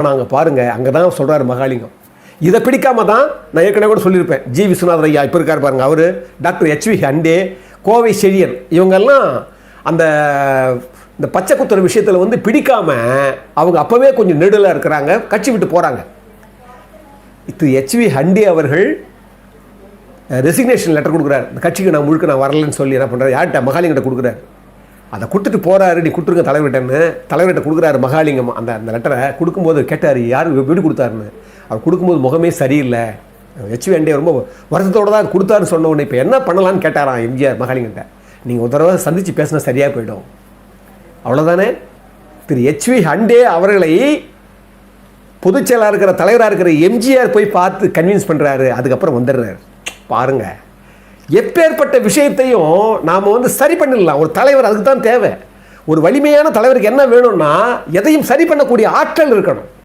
ஆனால் அங்கே பாருங்கள் அங்கே தான் சொல்கிறாரு மகாலிங்கம். இதை பிடிக்காம தான் நான் ஏற்கனவே கூட சொல்லியிருப்பேன். ஜி. விஸ்வநாதன் ஐயா இப்போ இருக்கார் பாருங்க அவர் doctor H V Hande Kovai Chezhiyan இவங்கெல்லாம் அந்த இந்த பச்சை குத்துற விஷயத்தில் வந்து பிடிக்காம அவங்க அப்போவே கொஞ்சம் நெடுலாக இருக்கிறாங்க கட்சி விட்டு போகிறாங்க திரு ஹெச்வி ஹண்டே அவர்கள் ரெசிக்னேஷன் லெட்டர் கொடுக்குறாரு. இந்த கட்சிக்கு நான் முழுக்க நான் வரலன்னு சொல்லி என்ன பண்ணுறாரு யார்கிட்ட? மகாலிங்கிட்ட கொடுக்குறாரு. அதை கொடுத்துட்டு போகிறாரு நீ கொடுத்துருங்க தலைவர்கிட்டன்னு தலைவர்கிட்ட கொடுக்குறாரு மகாலிங்கம். அந்த அந்த லெட்டரை கொடுக்கும்போது கேட்டார் யார் எப்படி கொடுத்தாருன்னு. அவர் கொடுக்கும்போது முகமே சரியில்லை. ஹெச்வி வேண்டிய ரொம்ப வருத்தத்தோடு தான் கொடுத்தாருன்னு சொன்ன உடனே இப்போ என்ன பண்ணலான்னு கேட்டாராம் எம்ஜிஆர் மகாலிங்கிட்ட நீங்கள் ஒரு தடவை சந்தித்து பேசினா சரியாக போயிடும். அவ்வளோதானே திரு ஹெச்வி ஹண்டே அவர்களை பொதுச்செயலாக இருக்கிற தலைவராக இருக்கிற எம்ஜிஆர் போய் பார்த்து கன்வின்ஸ் பண்ணுறாரு அதுக்கப்புறம் வந்துடுறாரு. பாருங்கள் எப்பேற்பட்ட விஷயத்தையும் நாம் வந்து சரி பண்ணிடலாம். ஒரு தலைவர் அதுக்கு தான் தேவை. ஒரு வலிமையான தலைவருக்கு என்ன வேணும்னா எதையும் சரி பண்ணக்கூடிய ஆற்றல் இருக்கணும்.